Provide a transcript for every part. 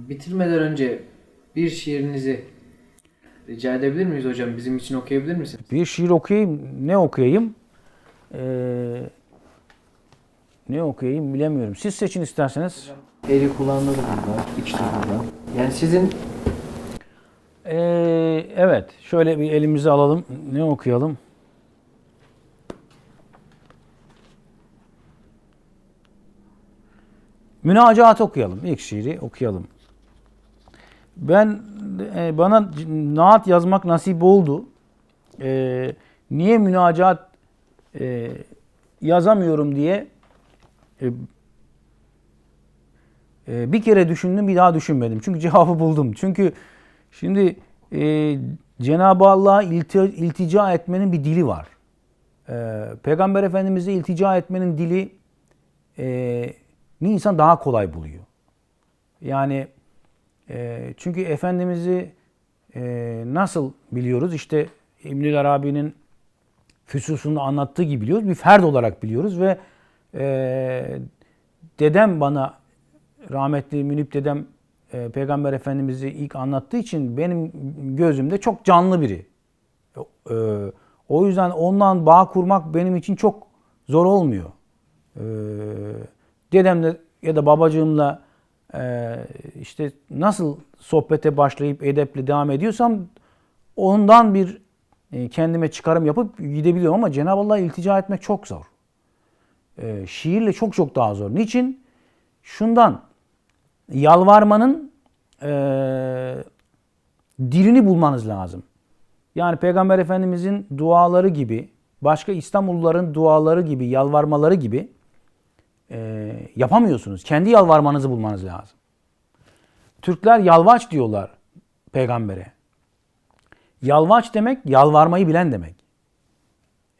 Bitirmeden önce bir şiirinizi rica edebilir miyiz hocam? Bizim için okuyabilir misiniz? Bir şiir okuyayım. Ne okuyayım? Ee, ne okuyayım bilemiyorum. Siz seçin isterseniz. Eli kulağında da burada, içte burada. Yani sizin Ee, evet. Şöyle bir elimize alalım. Ne okuyalım? Münacaat okuyalım. İlk şiiri okuyalım. Ben e, bana naat yazmak nasip oldu. E, niye münacaat e, yazamıyorum diye e, e, bir kere düşündüm, bir daha düşünmedim. Çünkü cevabı buldum. Çünkü şimdi e, Cenab-ı Allah'a ilti- iltica etmenin bir dili var. E, Peygamber Efendimiz'e iltica etmenin dili e, insan daha kolay buluyor. Yani e, çünkü Efendimiz'i e, nasıl biliyoruz? İşte İbnül Arabi'nin füsusunda anlattığı gibi biliyoruz. Bir ferd olarak biliyoruz ve e, dedem bana rahmetli Münip dedem e, Peygamber Efendimiz'i ilk anlattığı için benim gözümde çok canlı biri. E, o yüzden ondan bağ kurmak benim için çok zor olmuyor. E, dedemle ya da babacığımla işte nasıl sohbete başlayıp edeple devam ediyorsam ondan bir e, kendime çıkarım yapıp gidebiliyorum ama Cenab-ı Allah'a iltica etmek çok zor. E, şiirle çok çok daha zor. Niçin? Şundan yalvarmanın e, dilini bulmanız lazım. Yani Peygamber Efendimizin duaları gibi, başka İstanbulluların duaları gibi, yalvarmaları gibi e, yapamıyorsunuz. Kendi yalvarmanızı bulmanız lazım. Türkler yalvaç diyorlar peygambere. Yalvaç demek yalvarmayı bilen demek.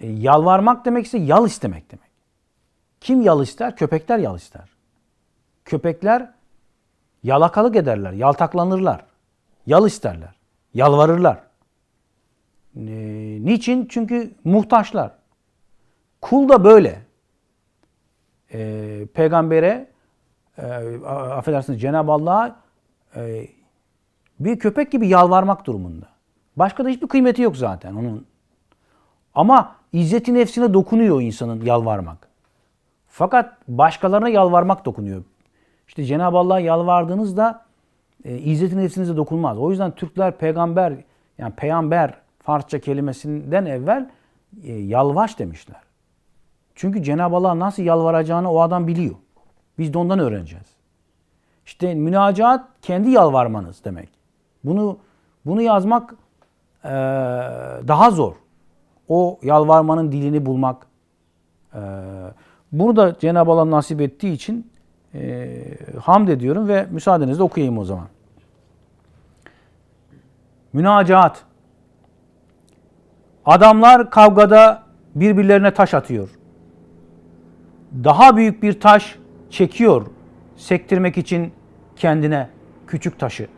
E, yalvarmak demek ise yal istemek demek. Kim yal ister? Köpekler yal ister. Köpekler yalakalık ederler, yaltaklanırlar. Yal isterler, yalvarırlar. E, niçin? Çünkü muhtaçlar. Kul da böyle. E, peygambere, e, affedersiniz Cenab-ı Allah'a e, bir köpek gibi yalvarmak durumunda. Başka da hiçbir kıymeti yok zaten onun. Ama izzeti nefsine dokunuyor insanın yalvarmak. Fakat başkalarına yalvarmak dokunuyor. İşte Cenab-ı Allah'a yalvardığınızda e, izzeti nefsinize dokunmaz. O yüzden Türkler peygamber yani peygamber Farsça kelimesinden evvel e, yalvaç demişler. Çünkü Cenab-ı Allah nasıl yalvaracağını o adam biliyor. Biz de ondan öğreneceğiz. İşte münacaat kendi yalvarmanız demek. Bunu bunu yazmak e, daha zor. O yalvarmanın dilini bulmak. E, bunu da Cenab-ı Allah nasip ettiği için e, hamd ediyorum ve müsaadenizle okuyayım o zaman. Münacaat. Adamlar kavgada birbirlerine taş atıyor. Daha büyük bir taş çekiyor sektirmek için kendine küçük taşı.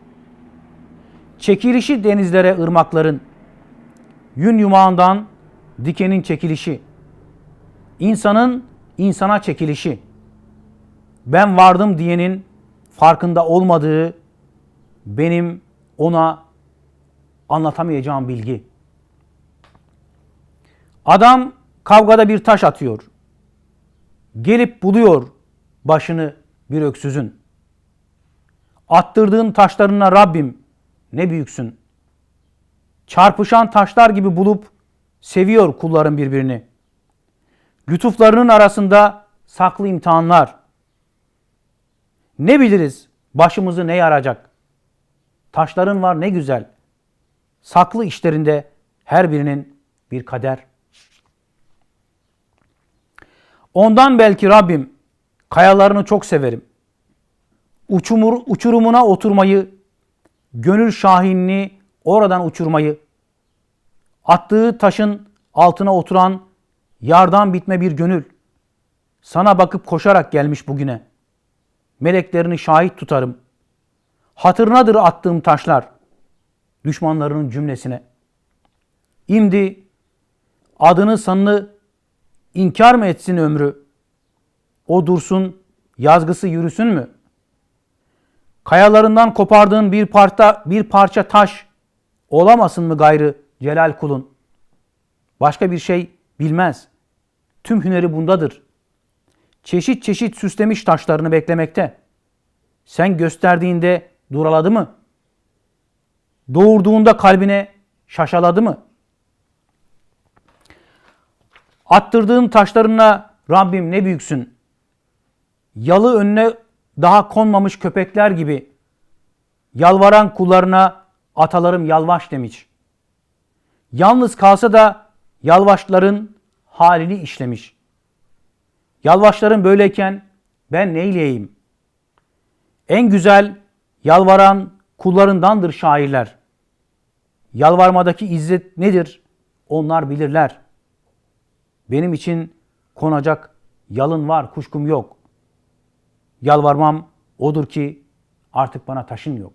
Çekilişi denizlere ırmakların, yün yumağından dikenin çekilişi, insanın insana çekilişi, ben vardım diyenin farkında olmadığı benim ona anlatamayacağım bilgi. Adam kavgada bir taş atıyor. Gelip buluyor başını bir öksüzün. Attırdığın taşlarına Rabbim ne büyüksün. Çarpışan taşlar gibi bulup seviyor kulların birbirini. Lütuflarının arasında saklı imtihanlar. Ne biliriz başımızı ne yaracak? Taşların var ne güzel. Saklı işlerinde her birinin bir kader. Ondan belki Rabbim kayalarını çok severim. Uçumur, uçurumuna oturmayı, gönül şahinini oradan uçurmayı, attığı taşın altına oturan yardan bitme bir gönül, sana bakıp koşarak gelmiş bugüne. Meleklerini şahit tutarım. Hatırınadır attığım taşlar, düşmanlarının cümlesine. İmdi adını sanını inkar mı etsin ömrü? O dursun, yazgısı yürüsün mü? Kayalarından kopardığın bir parça, bir parça taş olamasın mı gayrı celal kulun? Başka bir şey bilmez. Tüm hüneri bundadır. Çeşit çeşit süslemiş taşlarını beklemekte. Sen gösterdiğinde duraladı mı? Doğurduğunda kalbine şaşaladı mı? Attırdığın taşlarına Rabbim ne büyüksün. Yalı önüne daha konmamış köpekler gibi yalvaran kullarına atalarım yalvaş demiş. Yalnız kalsa da yalvaçların halini işlemiş. Yalvaçların böyleyken ben neyleyeyim? En güzel yalvaran kullarındandır şairler. Yalvarmadaki izzet nedir? Onlar bilirler. Benim için konacak yalın var, kuşkum yok. Yalvarmam odur ki artık bana taşın yok.